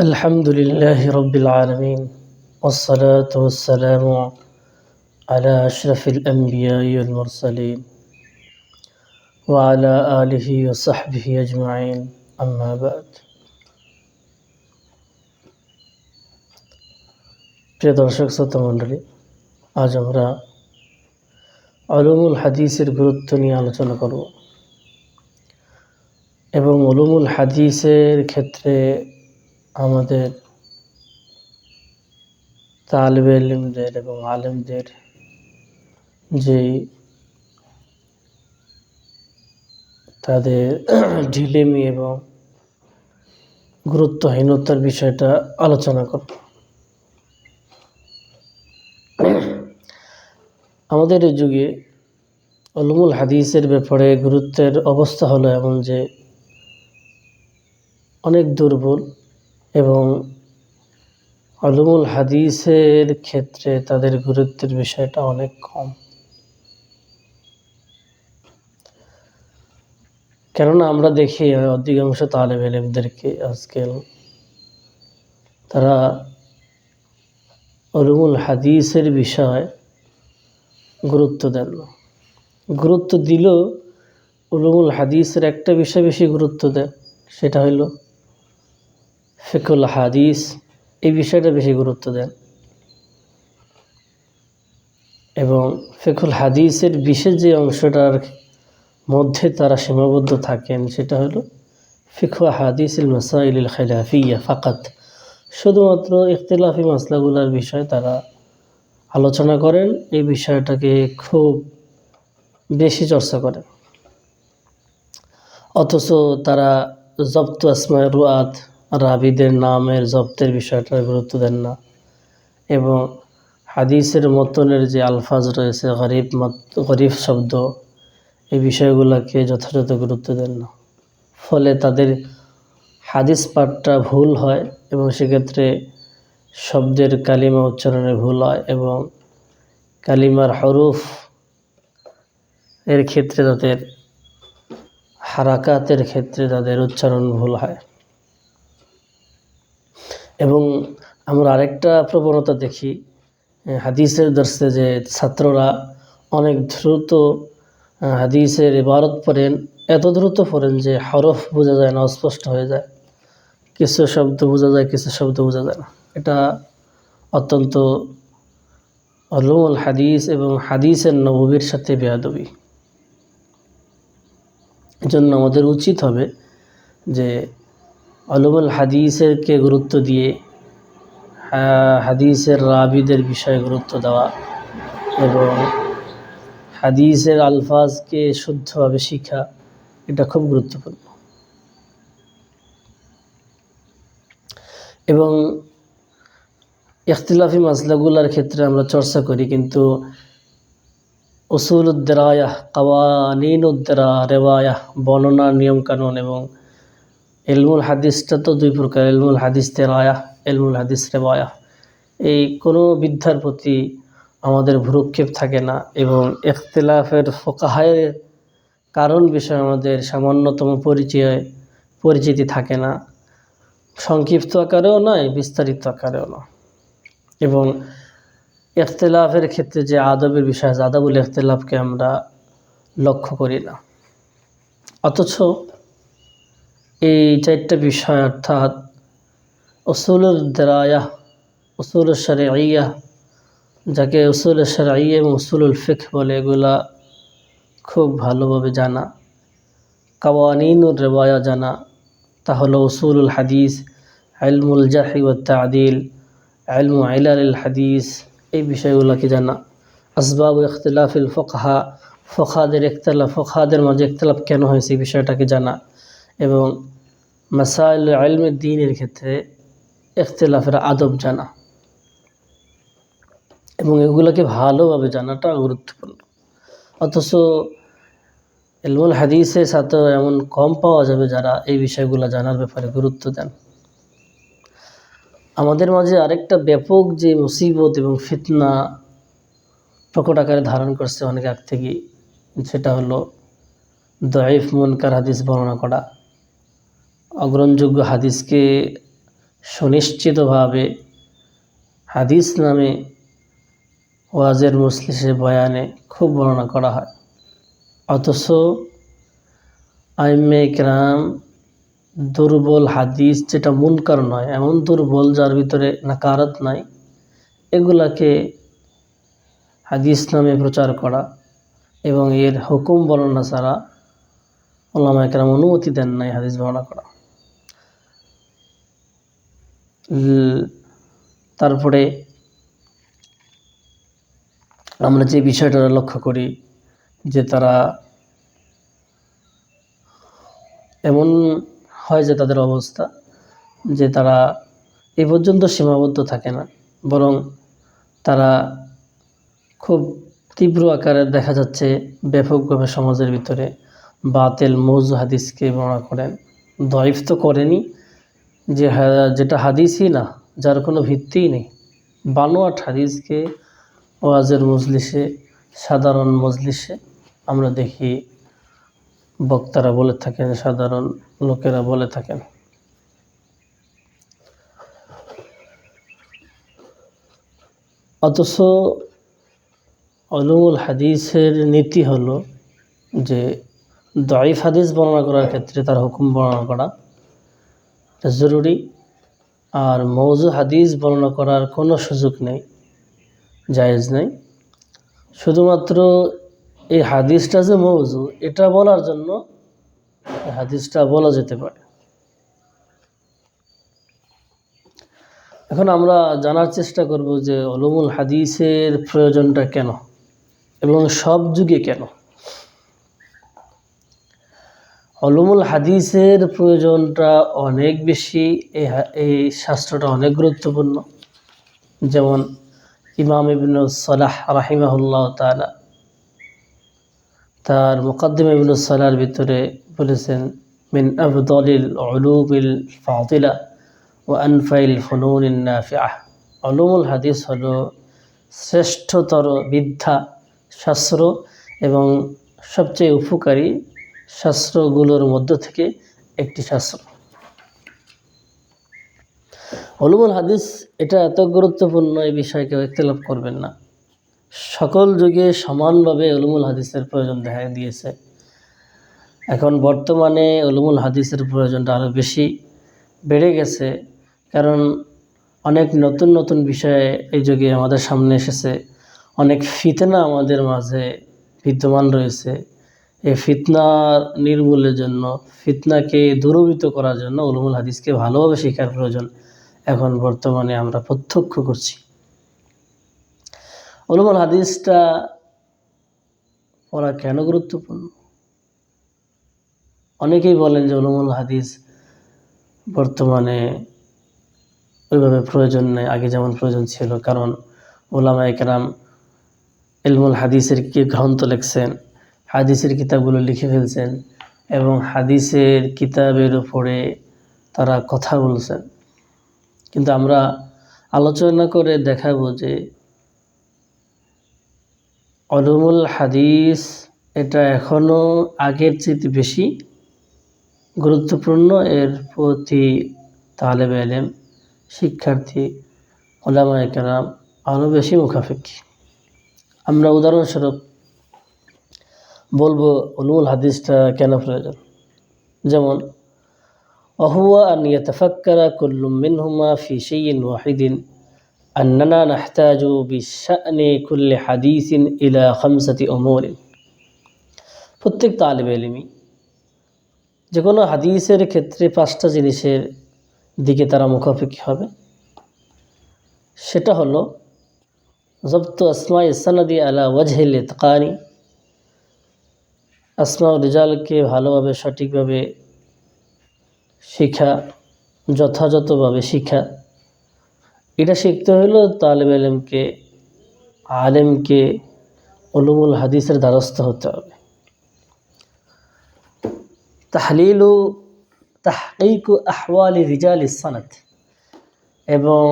الحمد لله رب العالمين والصلاة والسلام على أشرف الأنبياء والمرسلين وعلى آله وصحبه أجمعين أما بعد প্রিয় দর্শক শ্রোতা মণ্ডলী আজ আমরা অলুমুল হাদিসের গুরুত্ব নিয়ে আলোচনা করব এবং অলুমুল হাদিসের ক্ষেত্রে আমাদের তালেব ইলমদের এবং আলেমদের যে তাদের ঢিলেমি এবং গুরুত্বহীনতার বিষয়টা আলোচনা করব। আমাদের এই যুগে অলমুল হাদিসের ব্যাপারে গুরুত্বের অবস্থা হলো এমন যে অনেক দুর্বল এবং অলমুল হাদিসের ক্ষেত্রে তাদের গুরুত্বের বিষয়টা অনেক কম। কেননা আমরা দেখি অধিকাংশ তালেব এলেমদেরকে আজকাল তারা অলমুল হাদিসের বিষয় গুরুত্ব দেন গুরুত্ব দিলেও উলুমুল হাদিসের একটা বিষয় বেশি গুরুত্ব দেন সেটা হইল ফিকুল হাদিস, এই বিষয়টা বেশি গুরুত্ব দেন। এবং ফিকুল হাদিসের বিশেষ যে অংশটার মধ্যে তারা সীমাবদ্ধ থাকেন, সেটা হলো ফিকু হাদিস ইল মাসাইল খেলাফিয়া ফাকাত। শুধুমাত্র ইখতলাফি মাসলাগুলার বিষয়ে তারা আলোচনা করেন, এই বিষয়টাকে খুব বেশি চর্চা করেন। অথচ তারা জব্ত আসমায় রুয়াত রাবিদের নামের জব্তের বিষয়টা গুরুত্ব দেন না। এবং হাদিসের মতনের যে আলফাজ রয়েছে, গরিব গরিব শব্দ, এই বিষয়গুলোকে যথাযথ গুরুত্ব দেন না। ফলে তাদের হাদিস পাঠটা ভুল হয় এবং সেক্ষেত্রে শব্দের কালিমা উচ্চারণে ভুল হয় এবং কালিমার হরুফ এর ক্ষেত্রে তাদের হারাকাতের ক্ষেত্রে তাদের উচ্চারণ ভুল হয়। এবং আমরা আরেকটা প্রবণতা দেখি হাদিসের দর্শে যে ছাত্ররা অনেক দ্রুত হাদিসের ইবারত পড়েন, এত দ্রুত পড়েন যে হরফ বোঝা যায় না, অস্পষ্ট হয়ে যায়। কিছু শব্দ বোঝা যায়, কিছু শব্দ বোঝা যায় না। এটা অত্যন্ত অলুমুল হাদিস এবং হাদিসের নবীর সাথে বেয়াদবি। জন্য আমাদের উচিত হবে যে অলুমুল হাদিসেরকে গুরুত্ব দিয়ে হাদিসের রাবিদের বিষয়ে গুরুত্ব দেওয়া এবং হাদিসের আলফাজকে শুদ্ধভাবে শিখা, এটা খুব গুরুত্বপূর্ণ। এবং ইখতিলাফি মাসলাগুলার ক্ষেত্রে আমরা চর্চা করি, কিন্তু উসুল উদ্দেরায়া কাওয়ানিন উদ্দেরা রেওয়ায়া বর্ণনা, নিয়মকানুন এবং এলমুল হাদিসটা তো দুই প্রকার, এলমুল হাদিস তেরায়া, এলমুল হাদিস রেওয়ায়া। এই কোনো বিদ্যার প্রতি আমাদের ভ্রুক্ষেপ থাকে না এবং ইখতিলাফের ফোকাহায়ের কারণ বিষয়ে আমাদের সামান্যতম পরিচয়, পরিচিতি থাকে না। সংক্ষিপ্ত আকারেও নয়, বিস্তারিত আকারেও নয়। এবং ইখতলাফের ক্ষেত্রে যে আদবের বিষয় আছে, আদবুল ইখতলাফকে আমরা লক্ষ্য করি না। অথচ এই চারটা বিষয় অর্থাৎ উসুলুল দেরায়া উসুল আইয়া যাকে উসুল আইয়া এবং উসুলুল ফিক বলে, এগুলা খুব ভালোভাবে জানা। কাওয়ানিনুর রেবায়া জানা। তা হলো উসুলুল হাদিস আলমুল জাহি ও তাদিল আলমু আইলাল হাদিস, এই বিষয়গুলোকে জানা। আসবাব ইখতলাফিল ফোকাহা ফোকাদের ইখতলাফ ফোকাদের মাঝে ইখতলাফ কেন হয়েছে এই বিষয়টাকে জানা। এবং মাসাইল আলমের দিনের ক্ষেত্রে ইখতলাফের আদব জানা এবং এগুলোকে ভালোভাবে জানাটা গুরুত্বপূর্ণ। অথচ এলমুল হাদিসের সাথে এমন কম পাওয়া যাবে যারা এই বিষয়গুলো জানার ব্যাপারে গুরুত্ব দেন। আমাদের মাঝে আরেকটা ব্যাপক যে মুসিবত এবং ফিতনা প্রকট আকারে ধারণ করছে অনেক আগ থেকেই, সেটা হলো দয়েফ মনকার হাদিস বর্ণনা করা। অগ্রহণযোগ্য হাদিসকে সুনিশ্চিতভাবে হাদিস নামে ওয়াজের মুসলিসে বয়ানে খুব বর্ণনা করা হয়। অথচ আইমে একরাম দুর্বল হাদিস যেটা মুনকার নয়, এমন দুর্বল যার ভিতরে নাকারত নাই, এগুলাকে হাদিস নামে প্রচার করা এবং এর হুকুম বর্ণনা ছাড়া ওলামা একরাম অনুমতি দেন নাই হাদিস বর্ণনা করা। তারপরে আমরা যে বিষয়টা লক্ষ্য করি যে তারা এমন হয় যে তাদের অবস্থা যে তারা এ পর্যন্ত সীমাবদ্ধ থাকে না, বরং তারা খুব তীব্র আকারে দেখা যাচ্ছে ব্যাপকভাবে সমাজের ভিতরে বাতেল, মৌজু হাদিসকে বর্ণনা করেন। দয়ফ তো করেনি যে যেটা হাদিসই না, যার কোনো ভিত্তিই নেই। বানোয়াট হাদিসকে ওয়াজের মজলিসে, সাধারণ মজলিসে আমরা দেখি, বক্তারা বলে থাকেন, সাধারণ লোকেরা বলে থাকেন। অথচ অলুমুল হাদিসের নীতি হলো যে দয়ফ হাদিস বর্ণনা করার ক্ষেত্রে তার হুকুম বর্ণনা করা জরুরি। আর মৌজু হাদিস বর্ণনা করার কোনো সুযোগ নেই, জায়েজ নেই। শুধুমাত্র এই হাদিসটা যে মৌজু, এটা বলার জন্য হাদিসটা বলা যেতে পারে। এখন আমরা জানার চেষ্টা করব যে অলমুল হাদিসের প্রয়োজনটা কেন এবং সব যুগে কেন? অলমুল হাদিসের প্রয়োজনটা অনেক বেশি এই শাস্ত্রটা অনেক গুরুত্বপূর্ণ। যেমন ইমাম ইবিন সালাহ রাহিমাহুল্লাহ তালা তার মুকদ্দিম ইবিন সালার ভিতরে বলেছেন, মিন আবদলিল অলুমিল ফাতিলা ও আনফাইল ফনুন নাফিআহ। অলুমুল হাদিস হল শ্রেষ্ঠতর বিদ্যা, শাস্ত্র এবং সবচেয়ে উপকারী শাস্ত্রগুলোর মধ্য থেকে একটি শাস্ত্র। অলুমুল হাদিস এটা এত গুরুত্বপূর্ণ এই বিষয়ে কেউ একতলাপ করবেন না। সকল যুগে সমানভাবে অলুমুল হাদিসের প্রয়োজন দেখা দিয়েছে। এখন বর্তমানে অলুমুল হাদিসের প্রয়োজনটা আরও বেশি বেড়ে গেছে, কারণ অনেক নতুন নতুন বিষয়ে এই যুগে আমাদের সামনে এসেছে। অনেক ফিতনা আমাদের মাঝে বিদ্যমান রয়েছে। এই ফিতনা নির্মূলের জন্য, ফিতনাকে দূরীভূত করার জন্য উলুমুল হাদিসকে ভালোভাবে শেখার প্রয়োজন এখন বর্তমানে আমরা প্রত্যক্ষ করছি। উলুমুল হাদিসটা পড়া কেন গুরুত্বপূর্ণ? অনেকেই বলেন যে উলুমুল হাদিস বর্তমানে ওইভাবে প্রয়োজন নেই, আগে যেমন প্রয়োজন ছিল, কারণ ওলামা একরাম ইলমুল হাদিসের কি গ্রন্থ লেখছেন হাদিসের কিতাবগুলো লিখে ফেলছেন এবং হাদিসের কিতাবের উপরে তারা কথা বলছেন। কিন্তু আমরা আলোচনা করে দেখাবো যে অলুমুল হাদিস এটা এখনও আগের চেয়ে বেশি গুরুত্বপূর্ণ। এর প্রতি তালেব এলেম, শিক্ষার্থী ওলামা আরও বেশি মুখাফেক্ষি আমরা উদাহরণস্বরূপ বলবো উলুল হাদিসটা কেন প্রয়োজন যেমন অহুয়া আন ইয়াতাফাক্কারা কুল্লু মিনহুমা ফি শাইইন ওয়াহিদিন أننا نحتاج بشأن كل حديث إلى خمسة أمور প্রত্যেক তালেব এলিমি যে কোনো হাদিসের ক্ষেত্রে পাঁচটা জিনিসের দিকে তারা মুখাপেক্ষি হবে সেটা হলো জব্ত আসমা ইসানাদি আলা ওয়াজহিল ইতকানি আসমা রিজালকে ভালোভাবে, সঠিকভাবে শিখা, যথাযথভাবে শিখা। এটা শিখতে হলো তালেব আলেমকে আলেমকে অলুমুল হাদিসের দ্বারস্থ হতে হবে। তাহলিলু তাহকিকু আহওয়ালি রিজাল ইসানাত এবং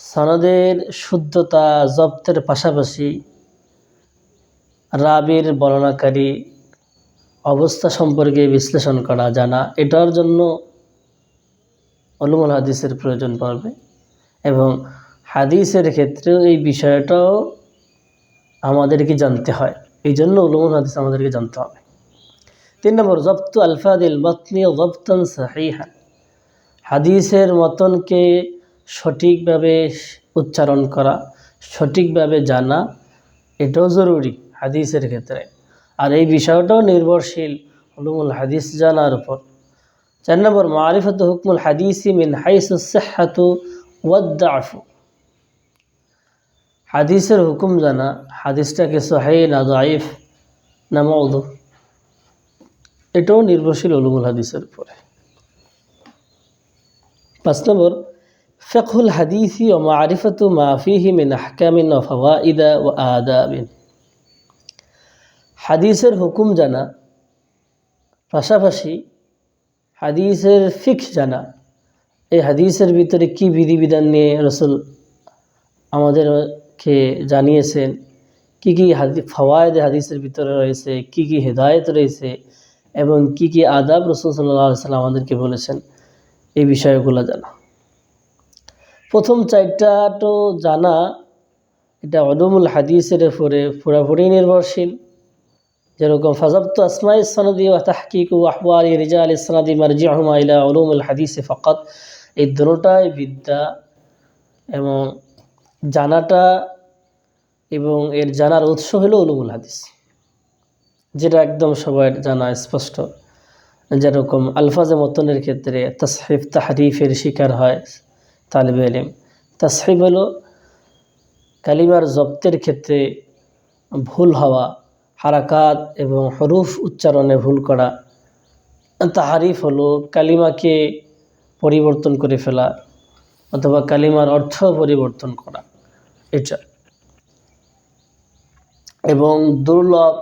সনদের শুদ্ধতা জব্তের পাশাপাশি রাবির বর্ণনাকারী অবস্থা সম্পর্কে বিশ্লেষণ করা জানা এটার জন্য অলুমুল হাদিসের প্রয়োজন পড়বে এবং হাদিসের ক্ষেত্রেও এই বিষয়টাও আমাদেরকে জানতে হয়। এই জন্য উলুমুল হাদিস আমাদেরকে জানতে হবে। তিন নম্বর, জব্ত আলফাদিল মতনি জব্তন সাহিহা। হাদিসের মতনকে সঠিকভাবে উচ্চারণ করা, সঠিকভাবে জানা, এটাও জরুরি। হাদিসের ক্ষেত্রে। আর এই বিষয়টাও নির্ভরশীল উলুমুল হাদিস জানার উপর। চার নম্বর, মারিফত হুকমুল হাদিসি মিন হাইসুসাহাতু ওয়াদ্দাফু হাদিসের হুকুম জানা, হাদিসটাকে সোহাই না দাইফ না মৌদু এটাও নির্ভরশীল উলুমুল হাদিসের উপরে। পাঁচ নম্বর ফেকুল হাদিসি ও মারিফত মাফিহি মিন আহকামিন ও ফওয়াইদা ও আদাবিন। হাদিসের হুকুম জানা, পাশাপাশি হাদিসের ফিক্স জানা। এই হাদিসের ভিতরে কি বিধিবিধান নিয়ে রসুল আমাদেরকে জানিয়েছেন? কি কি হাদি, ফওয়ায়দ হাদিসের ভিতরে রয়েছে? কি কি হেদায়ত রয়েছে? এবং কি কি আদাব রসুল সাল্লাহ সাল্লাম আমাদেরকে বলেছেন? এই বিষয়গুলো জানা। প্রথম চারটা তো জানা। এটা অদমুল হাদিসের উপরে পুরাপুরি নির্ভরশীল। যেরকম, ফাজাবতু আসমাই সনদি ও তাহকিক ও আহওয়ালি রিজাল ইসনাদি মারজি আহমা ইলা উলুমুল হাদিসে ফকত। এই দুটাই বিদ্যা এবং জানাটা এবং এর জানার উৎস হলো উলুমুল হাদিস, যেটা একদম সবার জানা স্পষ্ট। যেরকম আলফাজে মতনের ক্ষেত্রে তসহিফ, তাহরিফের শিকার হয় তালিব এলিম। তসহিফ হলো কালিমার জব্তের ক্ষেত্রে ভুল হওয়া হারাকাত এবং হরুফ উচ্চারণে ভুল করা, তাহারিফ হলো কালিমাকে পরিবর্তন করে ফেলা অথবা কালিমার অর্থ পরিবর্তন করা, এটা। এবং দুর্লভ,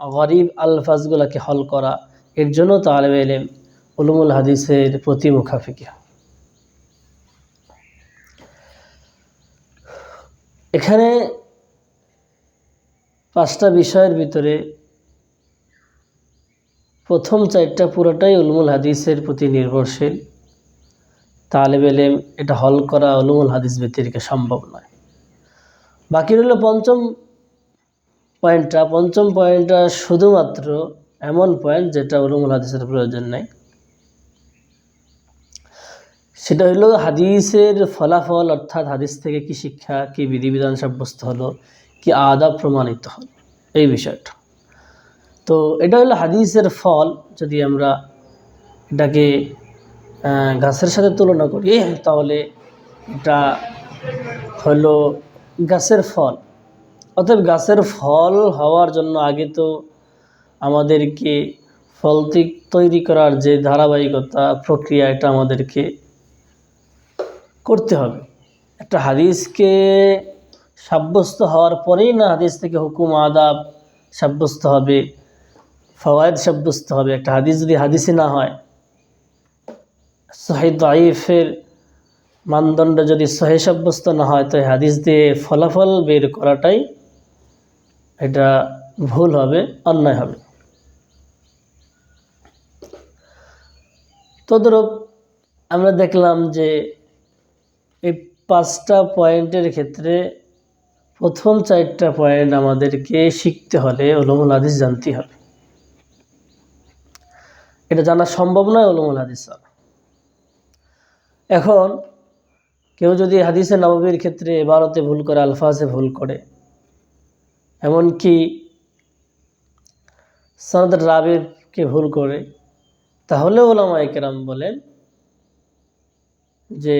গরিব আলফাজগুলোকে হল করা, এর জন্য তালেব এলেম, উলুমুল হাদিসের প্রতি মুখাফিকা। এখানে পাঁচটা বিষয়ের ভিতরে প্রথম চারটা পুরোটাই উলমুল হাদিসের প্রতি নির্ভরশীল। তালেব এলেম এটা হল করা উলমুল হাদিস ব্যতিরিকে সম্ভব নয়। বাকি রইল পঞ্চম পয়েন্টটা। পঞ্চম পয়েন্টটা শুধুমাত্র এমন পয়েন্ট যেটা উলুমুল হাদিসের প্রয়োজন নেই। সেটা হলো হাদিসের ফলাফল, অর্থাৎ হাদিস থেকে কি শিক্ষা, কি বিধিবিধান সাব্যস্ত হলো কি আদাব প্রমাণিত হল এই বিষয়টা। তো এটা হলো হাদিসের ফল, যদি আমরা এটাকে গাছের সাথে তুলনা করি তাহলে এটা হলো গাছের ফল। অতএব গাছের ফল হওয়ার জন্য আগে তো আমাদেরকে ফল তৈরি করার যে ধারাবাহিকতা, প্রক্রিয়া, এটা আমাদেরকে করতে হবে। একটা হাদিসকে সাব্যস্ত হওয়ার পরেই না হাদিস থেকে হুকুম আদাব সাব্যস্ত হবে, ফওয়ায়দ সাব্যস্ত হবে। একটা হাদিস যদি হাদিসে না হয় সহিদ আইফের মানদণ্ড যদি সহে সাব্যস্ত না হয়, তো হাদিস দিয়ে ফলাফল বের করাটাই এটা ভুল হবে, অন্যায় হবে। তদরূপ আমরা দেখলাম যে এই পাঁচটা পয়েন্টের ক্ষেত্রে প্রথম চারটা পয়েন্ট আমাদেরকে শিখতে হলে ওলমুল হাদিস জানতে হবে। এটা জানা সম্ভব নয় ওলমুল হাদিস এখন কেউ যদি হাদিসে নববীর ক্ষেত্রে এবারতে ভুল করে, আলফাজে ভুল করে, এমনকি সনদ রাবিরকে ভুল করে, তাহলে ওলামা একরাম বলেন যে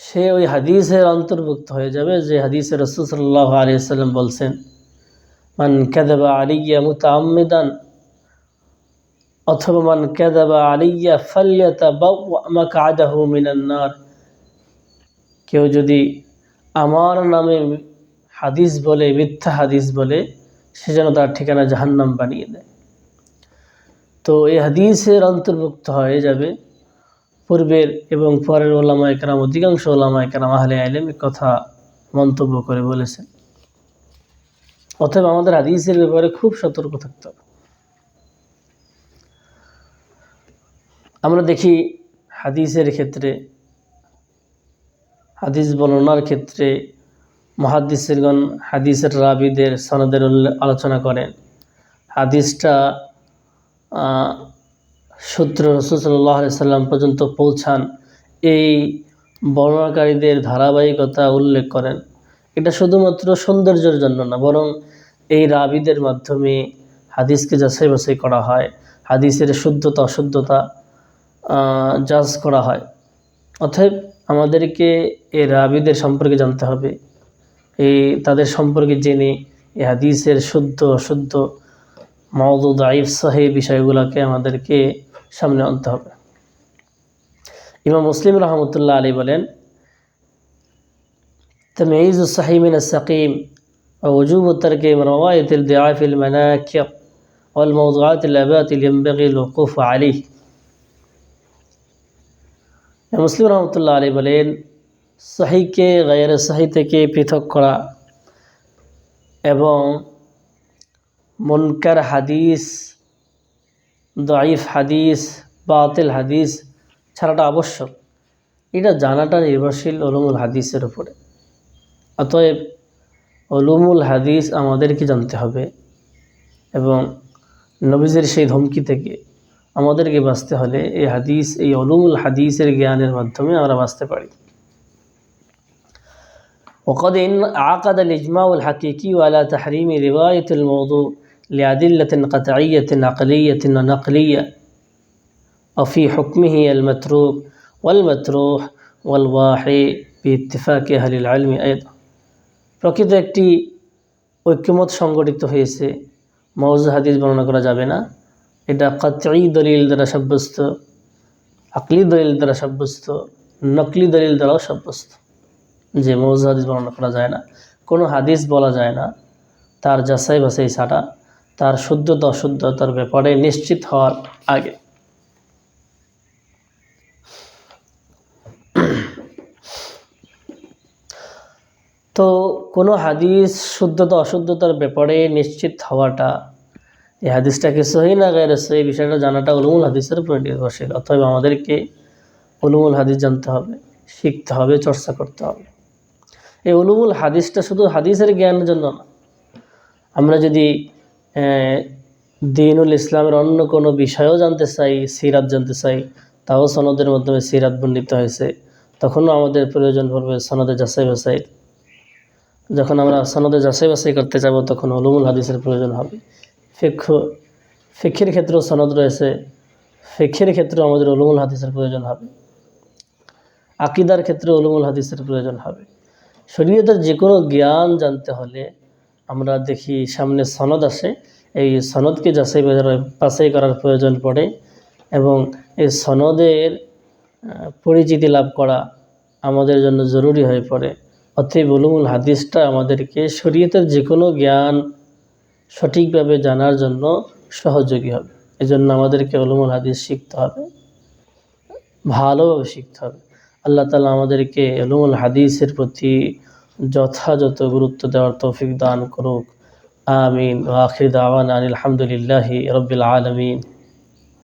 সে ওই হাদিসের অন্তর্ভুক্ত হয়ে যাবে যে হাদিসের রসুল সাল্লাহ আলিয়াল্লাম বলছেন, মান কেদাবা আলিয়া মুতামিদান অথবা মান কেদাবা আলিয়া ফাল্যাতা বা আমাকে আদাহু মিনান্নার কেউ যদি আমার নামে হাদিস বলে, মিথ্যা হাদিস বলে, সে যেন তার ঠিকানা জাহান্নাম বানিয়ে দেয়। তো এই হাদিসের অন্তর্ভুক্ত হয়ে যাবে পূর্বের এবং পরের ওলামা একরাম, অধিকাংশ ওলামা একরাম আহলে আইলেম কথা মন্তব্য করে বলেছেন। অথবা আমাদের হাদিসের ব্যাপারে খুব সতর্ক থাকতে হবে। আমরা দেখি হাদিসের ক্ষেত্রে, হাদিস বর্ণনার ক্ষেত্রে মহাদিসগণ হাদিসের রাবিদের সনদের আলোচনা করেন। হাদিসটা সূত্র রসুল্লাহ সাল্লাম পর্যন্ত পৌঁছান, এই বর্ণনাকারীদের ধারাবাহিকতা উল্লেখ করেন। এটা শুধুমাত্র সৌন্দর্যের জন্য না, বরং এই রাবিদের মাধ্যমে হাদিসকে যাচাই বাছাই করা হয়, হাদিসের শুদ্ধতা, অশুদ্ধতা জাজ করা হয়। অতএব আমাদেরকে এই রাবিদের সম্পর্কে জানতে হবে এই তাদের সম্পর্কে জেনে এই হাদিসের শুদ্ধ, অশুদ্ধ মওদুদ আইফ সাহেব বিষয়গুলোকে আমাদেরকে সামনে আনতে হবে ইমাম মুসলিম রহমতুল্লাহ আলী বলেন تمييز الصحيح من السقيم ووجوب ترك رواية الضعاف المناكر والموضوعات الأباطل ينبغي الوقوف عليه মুসলিম রহমতুল্লাহ আলী বলেন সাহিকে গায়ের সাহি থেকে পৃথক করা এবং মুনকার হাদিস দাইফ হাদিস বাতিল হাদিস ছাড়াটা আবশ্যক এটা জানাটা নির্ভরশীল অলুমুল হাদিসের উপরে অতএব অলুমুল হাদিস আমাদেরকে জানতে হবে এবং নবীজের সেই ধমকি থেকে আমাদেরকে বাঁচতে হলে এই হাদিস এই অলুমুল হাদিসের জ্ঞানের মাধ্যমে আমরা বাঁচতে পারি وقد عقد الإجماع الحقيقي على تحريم رواية الموضوع لأدلة قطعية عقلية ونقلية وفي حكمه المتروك والمتروح والواحي باتفاق أهل العلم أيضا প্রকৃত একটি ঐক্যমত সংগঠিত হয়েছে মৌজ হাদিস বর্ণনা করা যাবে না এটা কাতঈ দলিল দ্বারা সাব্যস্ত আকলি দলিল দ্বারা সাব্যস্ত নকলি দলিল দ্বারাও সাব্যস্ত যে মৌজ হাদিস বর্ণনা করা যায় না কোনো হাদিস বলা যায় না তার যাচাই বাছাই ছাড়া তার শুদ্ধতা অশুদ্ধতার ব্যাপারে নিশ্চিত হওয়ার আগে। তো কোনো হাদিস শুদ্ধতা অশুদ্ধতার ব্যাপারে নিশ্চিত হওয়াটা, এই হাদিসটাকে সহি না গায়ের সহি বিষয়টা জানাটা উলুমুল হাদিসের উপরে নির্ভরশীল। অতএব আমাদেরকে উলুমুল হাদিস জানতে হবে, শিখতে হবে, চর্চা করতে হবে। এই উলুমুল হাদিসটা শুধু হাদিসের জ্ঞানের জন্য না। আমরা যদি দিনুল ইসলামের অন্য কোনো বিষয়ও জানতে চাই, সিরাত জানতে চাই, তাও সনদের মাধ্যমে সিরাত বর্ণিত হয়েছে। তখনও আমাদের প্রয়োজন পড়বে সনদে যাচাই বাছাই। যখন আমরা সনদে যাচাই বাছাই করতে যাব, তখন অলুমুল হাদিসের প্রয়োজন হবে। ফিক্ষ ফিক্ষের ক্ষেত্রেও সনদ রয়েছে। ফিক্ষের ক্ষেত্রেও আমাদের অলুমুল হাদিসের প্রয়োজন হবে। আকিদার ক্ষেত্রে অলুমুল হাদিসের প্রয়োজন হবে। শরীয়তের যে কোনো জ্ঞান জানতে হলে আমরা দেখি সামনে সনদ আসে এই সনদকে যাচাই বাছাই করার প্রয়োজন পড়ে এবং এই সনদের পরিচিতি লাভ করা আমাদের জন্য জরুরি হয়ে পড়ে। অতএব উলুমুল হাদিসটা আমাদেরকে শরীয়তের যে কোনো জ্ঞান সঠিকভাবে জানার জন্য সহযোগী হবে। এজন্য আমাদেরকে উলুমুল হাদিস শিখতে হবে। ভালোভাবে শিখতে হবে। আল্লাহ তালা আমাদেরকে উলুমুল হাদিসের প্রতি যথাযথ গুরুত্ব দেওয়ার তৌফিক দান করুক। আমিন। আখির দাওয়ান আলহামদুলিল্লাহি রবিল আলমিন।